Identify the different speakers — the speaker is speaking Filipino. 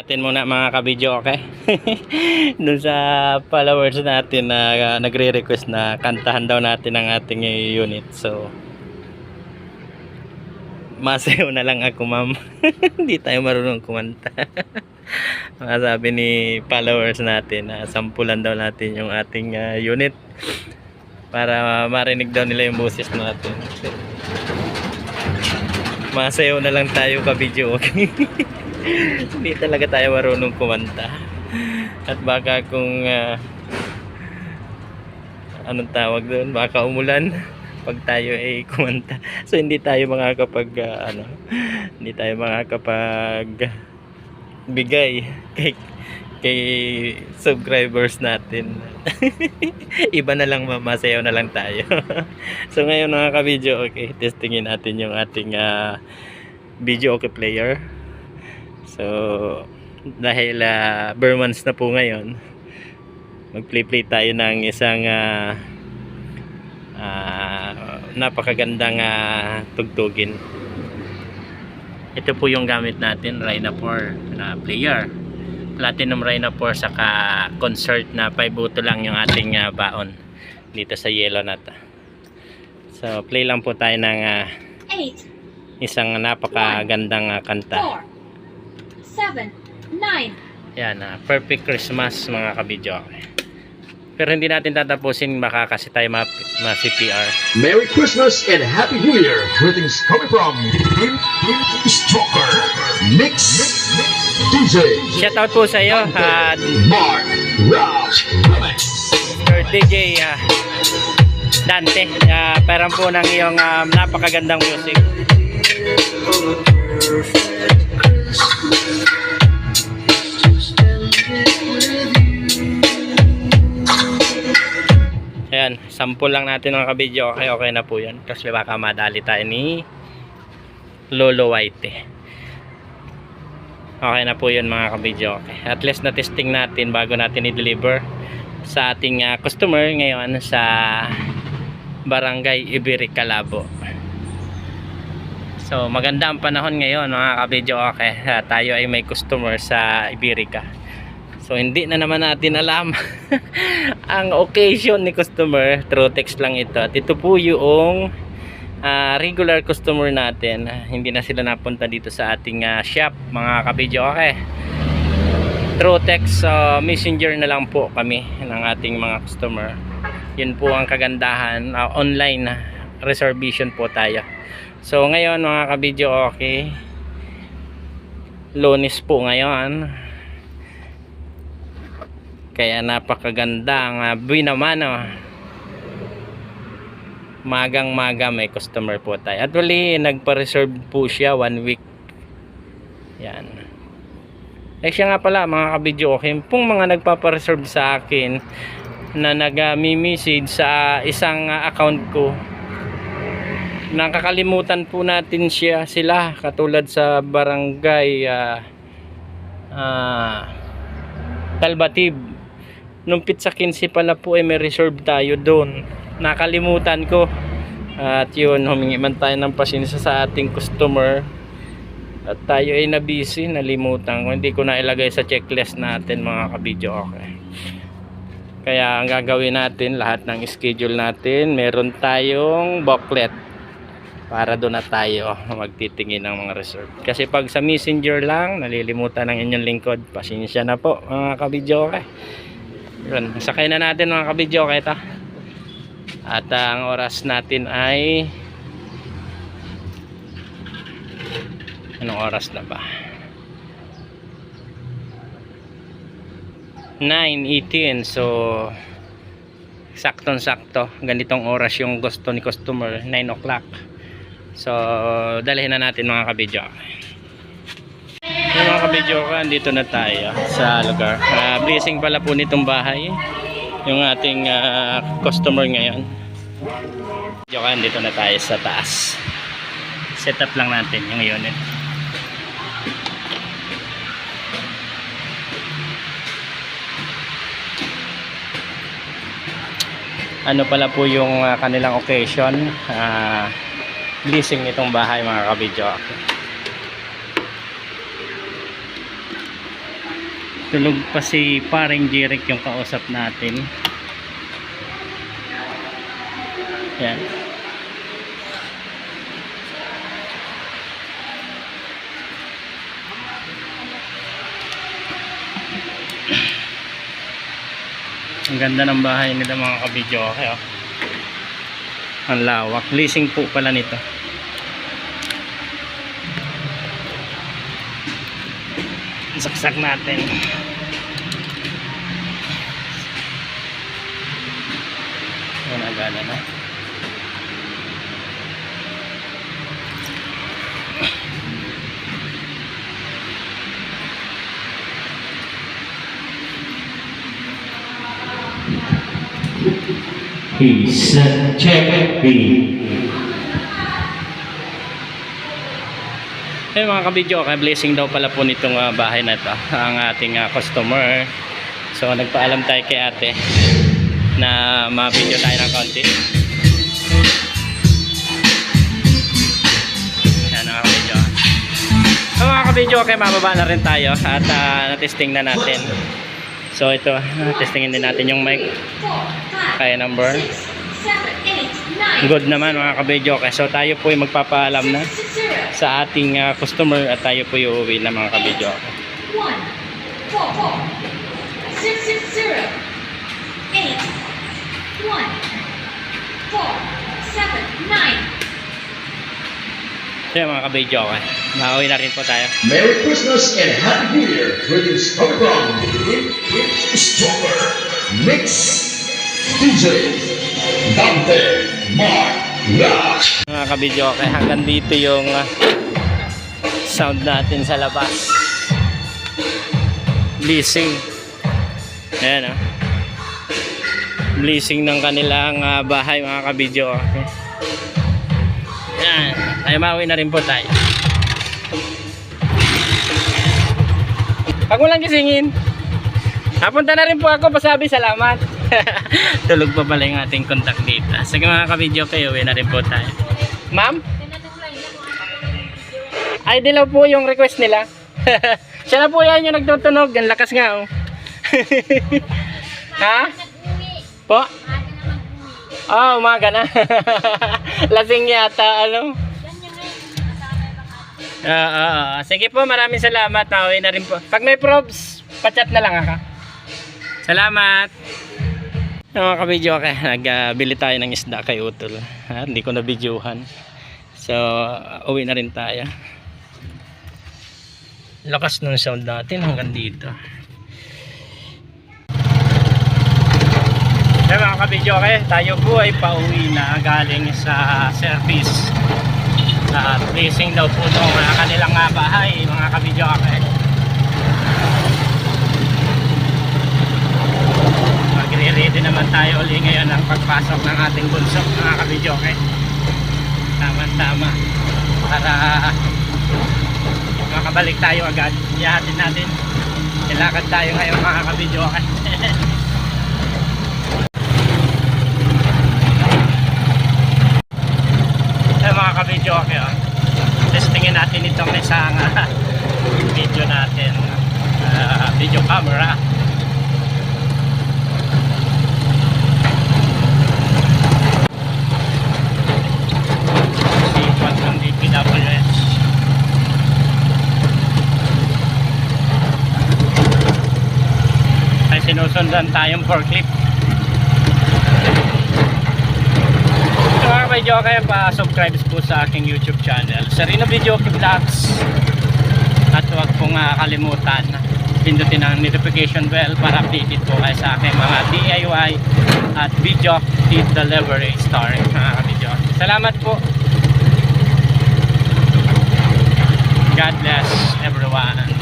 Speaker 1: natin muna mga kabidyo, okay? Doon sa followers natin na uh, nagre-request na kantahan daw natin ang ating unit. So, masayo na lang ako, ma'am. Hindi tayo marunong kumanta. Mga sabi ni followers natin na sampulan daw natin yung ating uh, unit para marinig daw nila yung boses natin. Masayo na lang tayo kabidyo, okay? Hindi talaga tayo marunong kumanta. At baka kung ah, anong tawag doon, baka umulan pag tayo ay kumanta. So hindi tayo makakapag ah, ano, hindi tayo makakapag bigay kay kay subscribers natin. Iba na lang mamasayaw na lang tayo. so ngayon mga ka-video, okay, testingin natin yung ating ah, video okay player. So, dahil uh, Burmans na po ngayon, mag-play-play tayo ng isang ah, ah, napakagandang ah, tugtugin. Ito po yung gamit natin, Rhino 4 na player. Platinum Rhino 4 saka concert na 5 buto lang yung ating ah, baon dito sa yellow na to. So, play lang po tayo ng
Speaker 2: eight,
Speaker 1: isang napakagandang ah, kanta.
Speaker 2: four, seven, nine.
Speaker 1: Yan, ah, perfect Christmas mga kabidyo. Pero hindi natin tatapusin baka kasi tayo ma, ma CPR.
Speaker 3: Merry Christmas and Happy New Year! Greetings coming from Team Team Stalker Mix DJ
Speaker 1: Shout out po sa iyo, ah,
Speaker 3: Mark Roush Remix.
Speaker 1: Mr. DJ ah, Dante. Uh, parang po ng iyong ah, napakagandang music. Ayan, sample lang natin mga kabidyo. Okay, okay na po yan. Kasi baka madali tayo ni Lolo White. Okay na po yun mga kabidyo. Okay. At least na testing natin bago natin i-deliver sa ating ah, customer ngayon sa Barangay Ibiri Calabo. So maganda ang panahon ngayon mga kabidyo. Okay, Ah, tayo ay may customer sa Iberica. So hindi na naman natin alam ang occasion ni customer. Through text lang ito. At ito po yung ah, regular customer natin. Hindi na sila napunta dito sa ating ah, shop mga kabidyo. Okay. Through text ah, messenger na lang po kami ng ating mga customer. Yun po ang kagandahan. ah, online reservation po tayo. So ngayon mga kabidyo okay. Lunes po ngayon. Kaya napakaganda ang uh, Binamano. Magang maga may customer po tayo. Actually, nagpa-reserve po siya one week. Yan. Eh siya nga pala mga kabidyo okay. Pong mga nagpapa-reserve sa akin na nag-message sa isang ah, account ko. Nakakalimutan po natin siya sila katulad sa barangay ah ah, Talbatib. Nung pizza 15 pala po ay may reserve tayo doon. Nakalimutan ko. At yun humingi man tayo ng pasensya sa ating customer. At tayo ay na busy nalimutan ko. Hindi ko na ilagay sa checklist natin mga kabidyo okay. Kaya ang gagawin natin lahat ng schedule natin meron tayong booklet para doon na tayo magtitingin ng mga reserve kasi pag sa messenger lang nalilimutan ng inyong lingkod. Pasensya na po mga kabidyo okay yun, sakay na natin mga kabidyo kita. At ang oras natin ay Anong oras na ba? 9.18 So Saktong sakto Ganitong oras yung gusto ni customer 9 o'clock So dalhin na natin mga kabidyo yung mga kabidyo ko, andito na tayo sa lugar. Ah, blessing pala po nitong bahay. Yung ating ah, customer ngayon. Kabidyo ko, andito na tayo sa taas. Set up lang natin yung unit. Ano pala po yung ah, kanilang occasion. Ah, blessing nitong bahay mga kabidyo. Tulog pa si paring Jeric yung kausap natin. Yan. Ang ganda ng bahay nila mga kabidyo. Okay, oh. Ang lawak. Leasing po pala nito. Saksak natin. Ayan, agana na.
Speaker 4: Said, check B.
Speaker 1: Eh mga kabidyo, okay, blessing daw pala po nitong ah, bahay na ito, ang ating ah, customer. So nagpaalam tayo kay ate na ma-video tayo ng konti. Yan mga kabidyo. So mga kabidyo, okay, mababa na rin tayo at ah, na-testing na natin. So ito, testingin din natin yung mic.
Speaker 2: 4, 5,
Speaker 1: Kaya number.
Speaker 2: 6, 7, 8, 9.
Speaker 1: Good naman mga kabidyo. So tayo po ay magpapaalam na
Speaker 2: 6, 0,
Speaker 1: sa ating ah, customer at tayo po yung uuwi na mga kabidyo.
Speaker 2: 1, 4, 4, 6, 6, 0, 8, 1, 4, 7, 9.
Speaker 1: So mga kabidyo, okay. Makauwi na rin po tayo.
Speaker 3: Merry Christmas and Happy New Year. Greetings from Stronger. Mix DJ Dante Mark Rock.
Speaker 1: Mga kabidyo, okay. Hanggang dito yung ah, sound natin sa labas. Blessing. Ayan, oh. Blessing ng kanilang ah, bahay, mga kabidyo, okay. Yan. Ay, mauwi na rin po tayo. Pag mo lang gisingin. Napunta na rin po ako, pasabi salamat. Tulog pa pala yung ating contact dito. Sige mga kabidyo kayo, uwi na rin po tayo. Ma'am? Ay, dilaw po yung request nila. Siya na po yan yung nagtutunog. Ang lakas nga, oh. ha? Po? Oh, umaga na. Lasing yata, ano? Ah, ah, ah. Sige po, maraming salamat. Nauwi na rin po. Pag may probs, pachat na lang ako. Salamat. Yung mga kabidyo, okay. Nagbili tayo ng isda kay Utol. Ha? Hindi ko na videohan. So, uwi na rin tayo. Lakas ng sound natin hanggang dito. Hey, mga kabidyo, okay. Tayo po ay pauwi na galing sa service. At racing daw po itong uh, kanilang uh, bahay, mga kabidyo, okay. Magre-ready naman tayo uli ngayon ang pagpasok ng ating bunso, mga kabidyo, okay. Tama-tama. Para makabalik tayo agad. Iyahatin natin. Ilakad tayo ngayon, mga kabidyo, okay. Eh mga ka-video okay oh. Testingin natin itong isang ah, video natin. Ah, video camera. Sipag ng DPWS. Ay sinusundan tayong forklift. So mga video kayo pa-subscribe po sa aking YouTube channel. Sarino Video Vlogs. At huwag pong ah, kalimutan Pindutin ang notification bell para updated po kayo sa aking mga DIY At video delivery story mga video Salamat po. God bless everyone